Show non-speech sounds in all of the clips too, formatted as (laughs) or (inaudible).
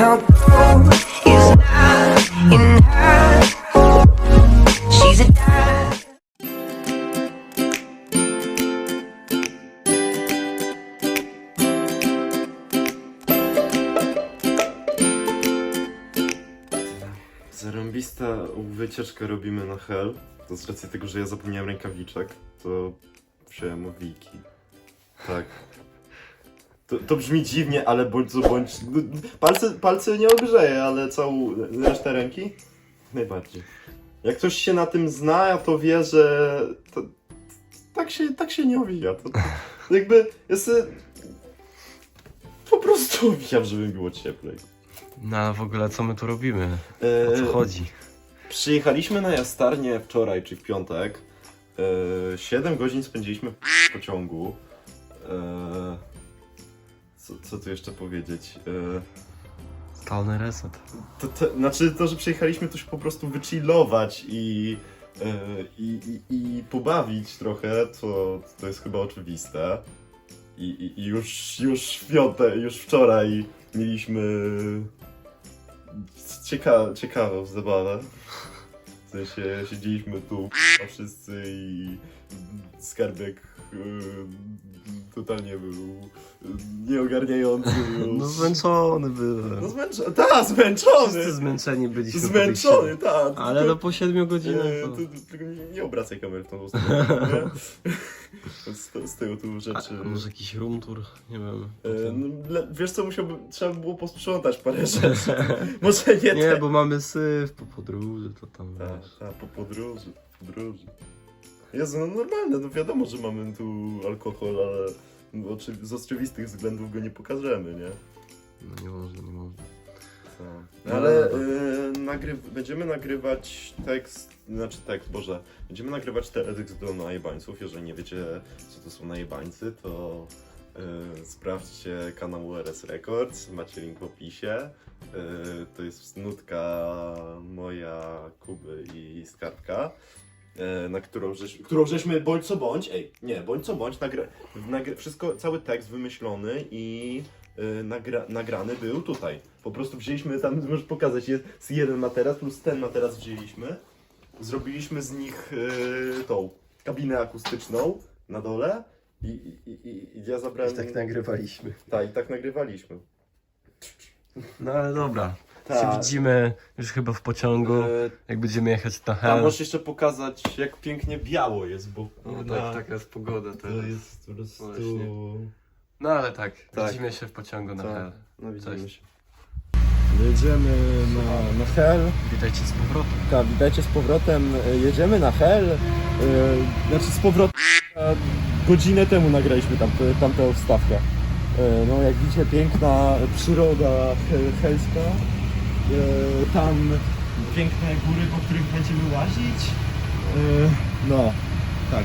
Dime. Zarąbista wycieczkę robimy na Hell. To z racji tego, że ja zapomniałem rękawiczek, to wziąłem owiki. Tak. To, to brzmi dziwnie, ale bądź co bądź. Palce, palce nie ogrzeje, ale całą resztę ręki najbardziej. Jak ktoś się na tym zna, to wie, że to, tak, się, tak się nie owija. To, to jakby jest. y, Po prostu owijam, żeby było cieplej. No ale w ogóle co my tu robimy? O E, co chodzi? Przyjechaliśmy na jastarnię wczoraj, czy w piątek. E, 7 godzin spędziliśmy w pociągu. E, co, co tu jeszcze powiedzieć? E, Stalny reset. to, to, znaczy to, że przyjechaliśmy tu się po prostu wychillować i, e, i, i, i pobawić trochę, to, to jest chyba oczywiste. I, i, i już, już w piątek, już wczoraj mieliśmy cieka, ciekawą zabawę. W sensie siedzieliśmy tu a wszyscy i skarbek e, totalnie był nieogarniający już. No zmęczony byłem. No zmęczony, tak, zmęczony! Wszyscy zmęczeni byliśmy Zmęczony, siedmiu. tak. Ale no po 7 godzinach E, to... tylko nie, obracaj kamery w tą stronę. (laughs) z, z tego tu rzeczy. A, może jakiś room tour? Nie wiem. E, no, wiesz co, musiałby, trzeba by było posprzątać parę rzeczy. (laughs) Może nie, Nie, bo mamy syf po podróży, to tam Tak, wiesz. tak, po podróży, po podróży. Jezu, no normalne, no wiadomo, że mamy tu alkohol, ale oczy- z oczywistych względów go nie pokażemy, nie? No nie można, nie można. Tak. No Ale y, nagry będziemy nagrywać tekst, znaczy tekst, Boże, będziemy nagrywać teledysk do najebańców. Jeżeli nie wiecie, co to są najebańcy, to y, sprawdźcie kanał URS Records, macie link w opisie. Y, to jest nutka moja, Kuby i Skarbka. Y, Na którą, żeś, którą żeśmy bądź co bądź, ej, nie, bądź co bądź, nagra, nagra, wszystko, cały tekst wymyślony i y, nagra, nagrany był tutaj. Po prostu wzięliśmy tam, (laughs) możesz pokazać, jest jeden materac plus ten materac wzięliśmy. Zrobiliśmy z nich y, tą kabinę akustyczną na dole i, i, i, i ja zabrałem... I tak nagrywaliśmy. Tak, i tak nagrywaliśmy. No ale dobra. Tak. Się widzimy już chyba w pociągu, E, jak będziemy jechać na tam Hel. możesz jeszcze pokazać, jak pięknie biało jest, bo No, tak, taka jest pogoda to teraz. jest po prostu... Właśnie. No ale tak, Tak. widzimy się w pociągu na Tak. Hel. No widzimy Cześć. się. Jedziemy na, na Hel. Witajcie z powrotem. Tak, witajcie z powrotem. E, Jedziemy na Hel. E, Znaczy z powrotem. e, Godzinę temu nagraliśmy tam, tamtą wstawkę. E, No jak widzicie piękna przyroda he- helska. E, Tam piękne góry, po których będziemy łazić. E, No, tak.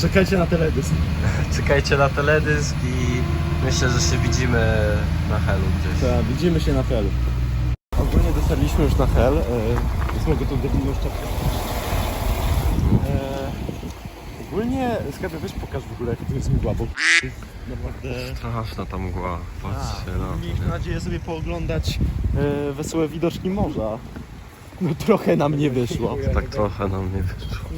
Czekajcie na teledysk. (laughs) Czekajcie na teledysk i myślę, że się widzimy na Helu gdzieś. Tak, widzimy się na Helu. Ogólnie dotarliśmy już na Hel. E, Jest mogę tą debilną szczepkę. E, ogólnie, Skarbie, weź pokaż w ogóle, jak to jest mgła, bo naprawdę... Straszna ta mgła, patrzcie na to. Mieliśmy nie? nadzieję sobie pooglądać e, wesołe widoczki morza. No trochę nam nie wyszło. Tak trochę nam nie wyszło.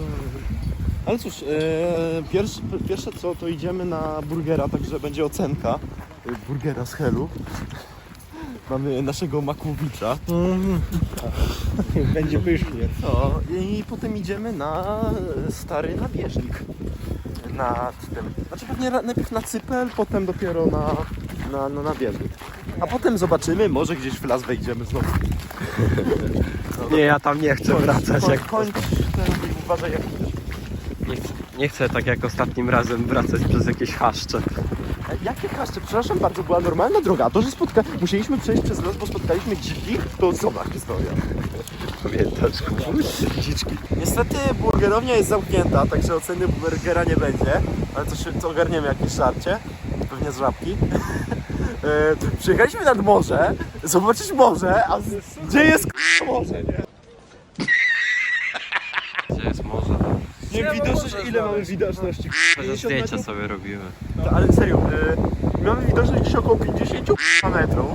Ale cóż, e, pierwsze, pierwsze co, to idziemy na burgera, także będzie ocenka e, burgera z Helu. Mamy naszego Makłowicza. (laughs) Będzie pysznie. No i potem idziemy na stary nabieżnik. Nad tym. Znaczy pewnie ra- najpierw na cypel, potem dopiero na, na, na nabieżnik. A potem zobaczymy, może gdzieś w las wejdziemy znowu. (laughs) Nie, ja tam nie chcę wracać. Jak... kończ ten i uważaj jak. Nie, chcę, nie chcę tak jak ostatnim razem wracać przez jakieś chaszcze. E, Jakie kaszcze? Przepraszam bardzo, była normalna droga. To, że spotka... musieliśmy przejść przez las, bo spotkaliśmy dziki, to osobna historia. Pamiętasz, kupuś? Dziczki. Niestety burgerownia jest zamknięta, także oceny burgera nie będzie, ale się, to ogarniemy jakieś żarcie, pewnie z żabki. (laughs) E, Przyjechaliśmy nad morze, zobaczyć morze, a gdzie jest morze, nie? Gdzie jest morze? Nie widoczność, ile mamy widoczności? Że 50 zdjęcia metrów? sobie robimy. No, ale serio, e, mamy widoczność gdzieś około 50 k***a metrów.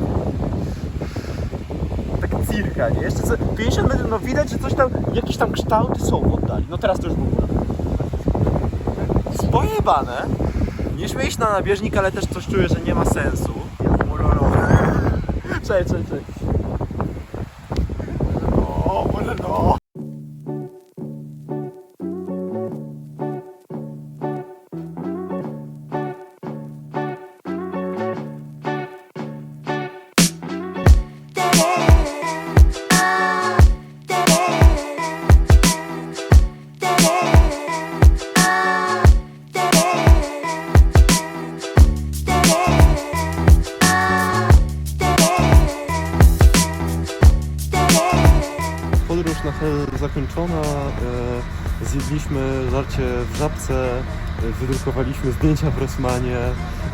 kilka, nie? Jeszcze co, 50 metrów, no widać, że coś tam, jakieś tam kształty są w oddali. No teraz to już w ogóle. Spojebane. Nie śmiej się na nabieżnik, ale też coś czuję, że nie ma sensu. Czekaj, czekaj, czekaj. Zjedliśmy żarcie w żabce, wydrukowaliśmy zdjęcia w Rosmanie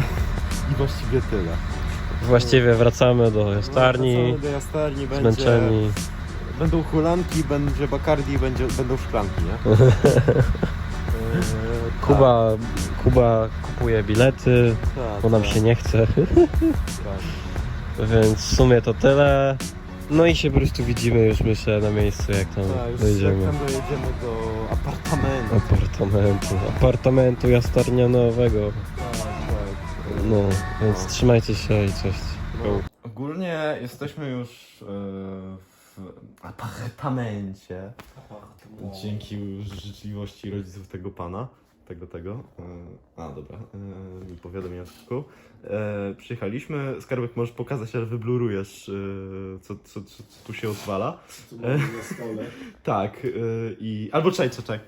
(laughs) i właściwie tyle. Właściwie wracamy do jastarni, Wracamy do jastarni, będzie, zmęczeni. będą hulanki, będzie bakardi, będzie, będą szklanki, nie? (laughs) E, Kuba, Kuba kupuje bilety, tak, bo nam tak, się nie chce, tak. (laughs) więc w sumie to tyle. No i się po prostu widzimy już myślę na miejscu jak tam Tak, już dojdziemy. jak tam dojedziemy do apartamentu. Apartamentu, apartamentu jastarnianowego. Tak, tak. No, więc trzymajcie się i cześć. No, ogólnie jesteśmy już e, w apartamencie. Dzięki życzliwości rodziców tego pana. Tego, tego. E, A, dobra. E, Powiadomienia w szybku. E, Przyjechaliśmy. Skarbek, możesz pokazać, ale wyblurujesz, e, co, co, co, co tu się odwala. E, (laughs) tak. e, I... Albo czekaj, czekaj, czekaj.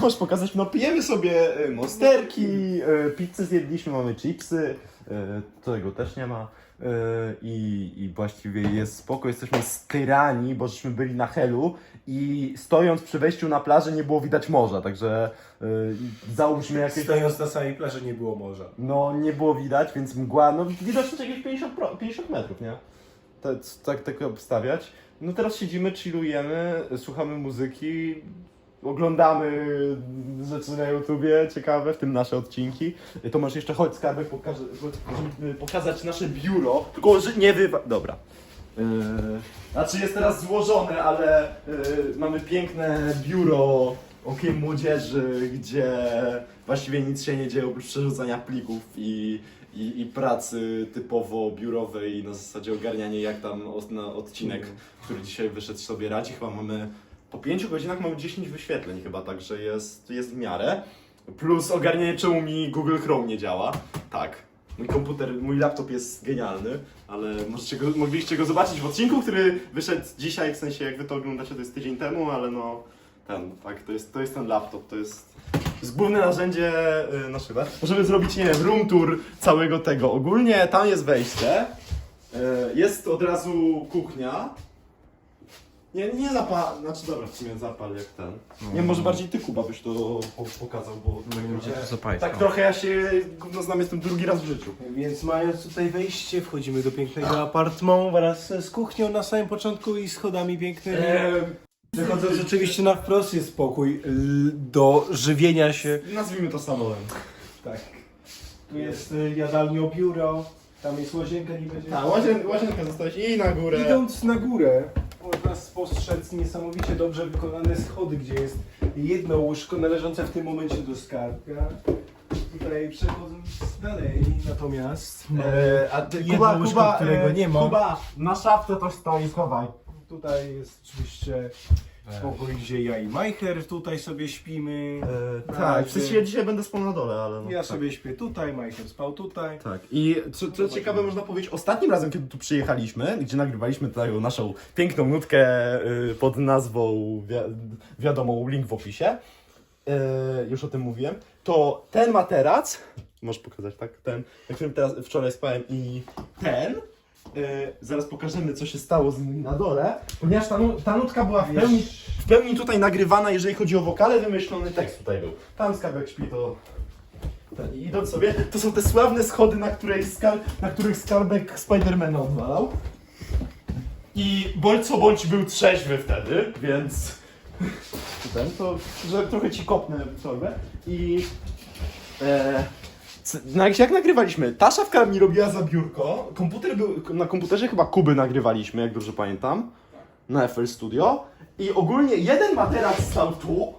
Możesz pokazać, no pijemy sobie e, monsterki, e, pizzę zjedliśmy, mamy chipsy. E, Tego też nie ma. E, I, I właściwie jest spoko, jesteśmy styrani, bo żeśmy byli na Helu i stojąc przy wejściu na plażę nie było widać morza, także e, załóżmy jakieś... Stojąc na samej plaży nie było morza. No nie było widać, więc mgła, no widocznie jakieś 50, pro, 50 metrów, nie? Tak, tak, tak obstawiać. No teraz siedzimy, chillujemy, słuchamy muzyki, oglądamy rzeczy na YouTubie ciekawe, w tym nasze odcinki. To masz jeszcze chodź skarbek, pokażę, żeby pokazać nasze biuro, tylko że nie wywa... Dobra. Yy, znaczy jest teraz złożone, ale yy, mamy piękne biuro okiem młodzieży, gdzie właściwie nic się nie dzieje oprócz przerzucania plików i, i, i pracy typowo biurowej na zasadzie ogarniania jak tam na odcinek, który dzisiaj wyszedł sobie radzi. Chyba mamy po 5 godzinach mamy 10 wyświetleń chyba, także jest, jest w miarę. Plus ogarnianie czemu mi Google Chrome nie działa. Tak. Mój komputer, mój laptop jest genialny, ale możecie go, mogliście go zobaczyć w odcinku, który wyszedł dzisiaj, w sensie jak wy to oglądacie, to jest tydzień temu, ale no ten, tak, to jest, to jest ten laptop, to jest, jest narzędzie y, naszego? Możemy zrobić, nie wiem, room tour całego tego. Ogólnie tam jest wejście, y, jest od razu kuchnia. Nie, nie zapal, znaczy dobra, w sumie zapal jak ten. Nie, może bardziej ty Kuba byś to po, pokazał, bo tak trochę ja się gówno znam, jestem drugi raz w życiu. Więc mając tutaj wejście, wchodzimy do pięknego apartmanu wraz z kuchnią na samym początku i schodami pięknymi. Wychodząc oczywiście na wprost jest pokój l- do żywienia się. Nazwijmy to salоnem. Tak. Tu jest y, jadalnio biuro, tam jest łazienka, nie będzie. Tak, łazien, łazienkę zostałeś i na górę. Idąc na górę, można spostrzec niesamowicie dobrze wykonane schody, gdzie jest jedno łóżko należące w tym momencie do skarbka. Tutaj przechodząc dalej, natomiast mamy E, a ty, jedno Kuba, łóżko, Kuba, którego e, nie ma. Kuba, na szafce to stoi, schowaj. Tutaj jest oczywiście spokój, gdzie ja i Majcher tutaj sobie śpimy. E, tak, w sensie ja dzisiaj będę spał na dole, ale no. Ja tak. sobie śpię tutaj, Majcher spał tutaj. Tak. I co, co ciekawe można powiedzieć, ostatnim razem, kiedy tu przyjechaliśmy, gdzie nagrywaliśmy naszą piękną nutkę y, pod nazwą, wi- wiadomo, link w opisie, y, już o tym mówiłem, to ten materac, możesz pokazać, tak? Ten, na którym teraz wczoraj spałem i ten, y, zaraz pokażemy, co się stało z nim na dole, ponieważ ta, nu- ta nutka była w pełni, w pełni tutaj nagrywana, jeżeli chodzi o wokale, wymyślony tekst tutaj był. Tam skarbek śpi, to ten, I idąc sobie, to są te sławne schody, na, której skal, na których skarbek Spidermana odwalał. I bądź co bądź był trzeźwy wtedy, więc (laughs) ten, to że trochę ci kopnę w torbę. I e, jak, jak nagrywaliśmy, ta szafka mi robiła za biurko, komputer był, na komputerze chyba Kuby nagrywaliśmy, jak dobrze pamiętam. na FL Studio i ogólnie jeden materac stał tu,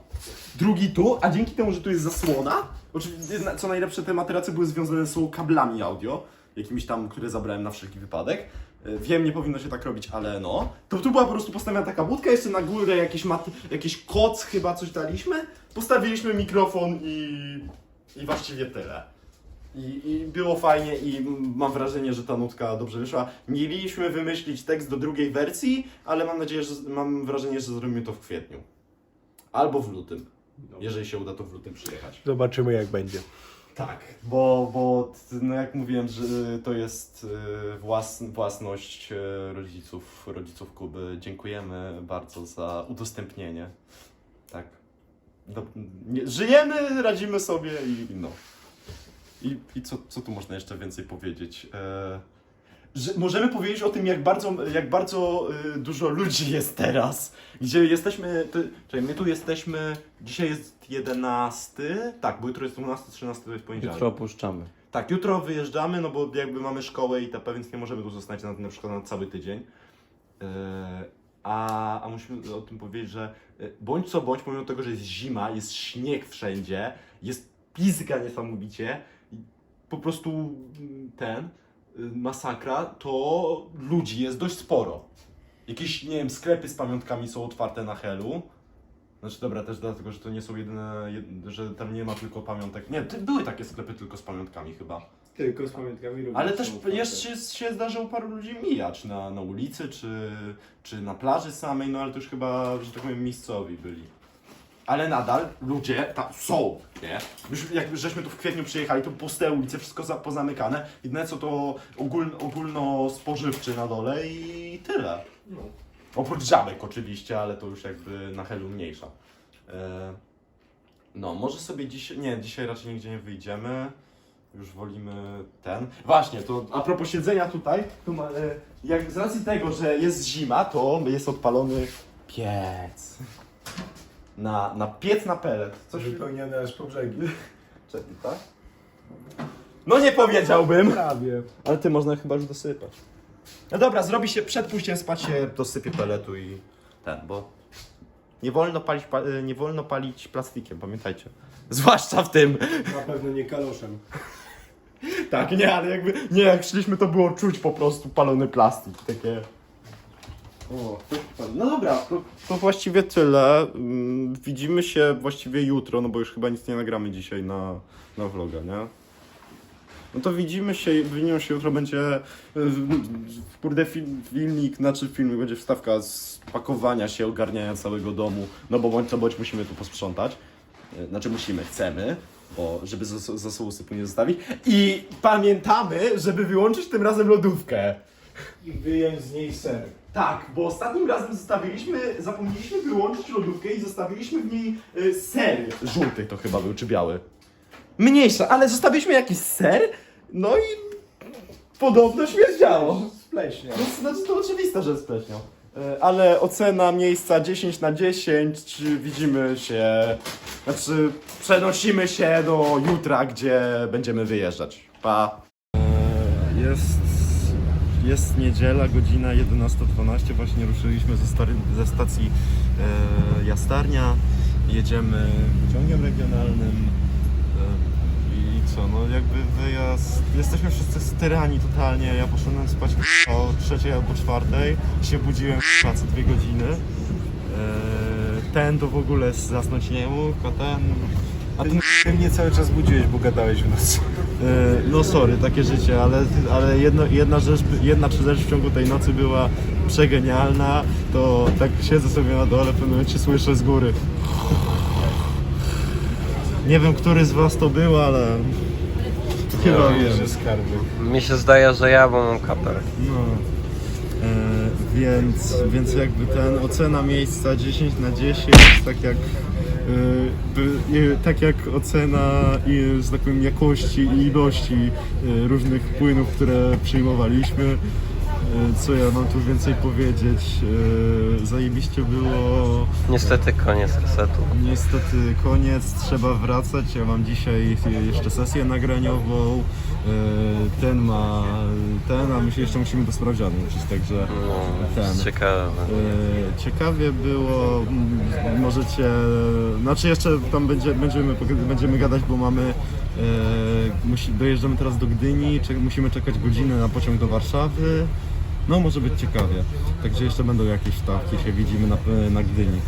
drugi tu, a dzięki temu, że tu jest zasłona, oczywiście co najlepsze te materace były związane sobą kablami audio, jakimiś tam, które zabrałem na wszelki wypadek. E, Wiem, nie powinno się tak robić, ale no. To tu była po prostu postawiona taka budka, jeszcze na górę jakiś, mat, jakiś koc chyba coś daliśmy, postawiliśmy mikrofon i, i właściwie tyle. I, I było fajnie i mam wrażenie, że ta nutka dobrze wyszła. Mieliśmy wymyślić tekst do drugiej wersji, ale mam nadzieję, że mam wrażenie, że zrobimy to w kwietniu. Albo w lutym. Jeżeli się uda to w lutym przyjechać. Zobaczymy jak będzie. Tak, bo, bo no jak mówiłem, że to jest włas, własność e, rodziców, rodziców Kuby. Dziękujemy bardzo za udostępnienie. Tak. Do, nie, żyjemy, radzimy sobie i no. I, i co, co tu można jeszcze więcej powiedzieć? E, że możemy powiedzieć o tym, jak bardzo, jak bardzo y, dużo ludzi jest teraz. Gdzie jesteśmy. Ty, czekaj, my tu jesteśmy. Dzisiaj jest 11. Tak, bo jutro jest 12, 13 to jest poniedziałek. Jutro opuszczamy. Tak, jutro wyjeżdżamy, no bo jakby mamy szkołę i itp., więc nie możemy tu zostać na, na przykład na cały tydzień. Yy, a, a musimy o tym powiedzieć, że yy, bądź co bądź, pomimo tego, że jest zima, jest śnieg wszędzie, jest pizga niesamowicie, po prostu mm, ten, yy, masakra, to ludzi jest dość sporo. Jakieś, nie wiem, sklepy z pamiątkami są otwarte na Helu. Znaczy dobra, też dlatego, że to nie są jedyne, jed, że tam nie ma tylko pamiątek. Nie, ty, były takie sklepy tylko z pamiątkami chyba. Tylko z pamiątkami również Ale też jeszcze się, się zdarzyło paru ludzi mijać na, na ulicy, czy, czy na plaży samej, no ale to już chyba, że tak powiem, miejscowi byli. Ale nadal ludzie tam są, nie? Już jak żeśmy tu w kwietniu przyjechali, to puste ulice, wszystko za, pozamykane. Jedyne co to ogól, ogólnospożywczy na dole i tyle. No. Oprócz żabek oczywiście, ale to już jakby na helu mniejsza. E, no, może sobie dzisiaj, nie, dzisiaj raczej nigdzie nie wyjdziemy. Już wolimy ten. Właśnie, to a propos siedzenia tutaj, to ma, e, jak z racji tego, że jest zima, to jest odpalony piec. Na, na piec na pelet. Coś Wypełnione aż po brzegi. (laughs) Czekaj, tak? No nie powiedziałbym. Prawie. Ale ty można chyba już dosypać. No dobra, zrobi się przed pójściem spać się dosypie peletu i ten, bo nie wolno palić, pa- y, nie wolno palić plastikiem, pamiętajcie. Zwłaszcza w tym. Na pewno nie kaloszem. (laughs) Tak, nie, ale jakby, nie, jak szliśmy to było czuć po prostu palony plastik, takie... O, no dobra, to, to właściwie tyle. Mm, Widzimy się właściwie jutro, no bo już chyba nic nie nagramy dzisiaj na, na vloga, nie? No to widzimy się, widzimy się jutro będzie y, kurde film, filmik, znaczy filmik, będzie wstawka z pakowania się, ogarniania całego domu, no bo bądź co bądź musimy tu posprzątać. Y, Znaczy musimy, chcemy, bo żeby zas- zasobu sypu nie zostawić. I pamiętamy, żeby wyłączyć tym razem lodówkę. I wyjąć z niej ser. Tak, bo ostatnim razem zostawiliśmy, zapomnieliśmy wyłączyć lodówkę i zostawiliśmy w niej y, ser. Żółty to chyba był, czy biały? Mniejsza, ale zostawiliśmy jakiś ser, no i podobno śmierdziało. Spleśnie. No, znaczy to oczywiste, że spleśniał. E, Ale ocena miejsca 10 na 10, czy widzimy się, znaczy przenosimy się do jutra, gdzie będziemy wyjeżdżać. Pa. Jest, jest niedziela, godzina 11.12, właśnie ruszyliśmy ze, stary, ze stacji e, Jastarnia, jedziemy pociągiem regionalnym. E, I co, no jakby wyjazd. Jesteśmy wszyscy styrani totalnie. Ja poszedłem spać o trzeciej albo czwartej. Się budziłem co dwie godziny. E, ten to w ogóle zasnąć nie mógł, a ten. A Ty mnie cały czas budziłeś, bo gadałeś w nocy. E, No sorry, takie życie, ale, ale jedno, jedna, rzecz, jedna rzecz w ciągu tej nocy była przegenialna, to tak siedzę sobie na dole, w pewnym momencie słyszę z góry. Nie wiem, który z was to był, ale chyba wiem. że skarby. Mi się zdaje, że ja, bo mam kaper. No. E, więc, więc jakby ten ocena miejsca 10 na 10, tak jak, tak jak ocena że tak jakości i ilości e, różnych płynów, które przyjmowaliśmy. Co ja mam tu więcej powiedzieć? E, Zajebiście było. Niestety koniec resetu. Niestety koniec, trzeba wracać. Ja mam dzisiaj jeszcze sesję nagraniową. E, Ten ma ten, a my się jeszcze musimy do sprawdzianu uczyć, także No, ten. ciekawe. E, Ciekawie było, możecie, znaczy jeszcze tam będzie, będziemy, będziemy gadać, bo mamy, e, dojeżdżamy teraz do Gdyni, musimy czekać godzinę na pociąg do Warszawy, no może być ciekawie, także jeszcze będą jakieś wstawki, się widzimy na, na Gdyni.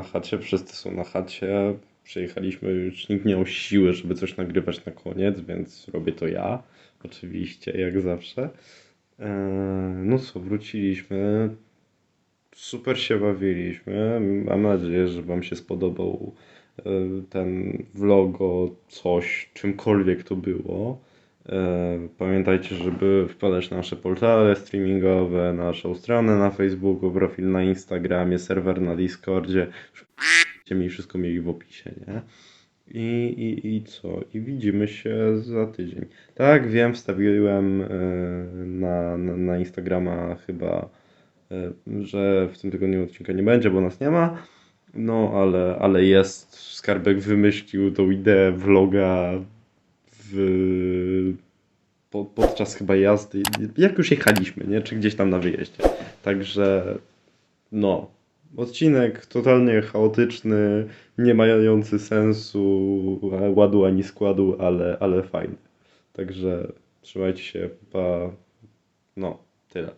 Na chacie, wszyscy są na chacie. Przyjechaliśmy, już nikt nie miał siły, żeby coś nagrywać na koniec, więc robię to ja. Oczywiście, jak zawsze. Eee, No co, wróciliśmy. Super się bawiliśmy. Mam nadzieję, że Wam się spodobał e, ten vlog o coś, czymkolwiek to było. Pamiętajcie, żeby wpadać na nasze portale streamingowe, naszą stronę na Facebooku, profil na Instagramie, serwer na Discordzie. Będziecie mieli wszystko mieli w opisie, nie? I, i, I co? I widzimy się za tydzień. Tak, wiem, wstawiłem na, na, na Instagrama chyba, że w tym tygodniu odcinka nie będzie, bo nas nie ma. No, ale, ale jest. Skarbek wymyślił tą ideę vloga w, po, podczas chyba jazdy, jak już jechaliśmy, nie? Czy gdzieś tam na wyjeździe. Także no, odcinek totalnie chaotyczny, nie mający sensu, ładu ani składu, ale, ale fajny. Także trzymajcie się, pa. No, tyle.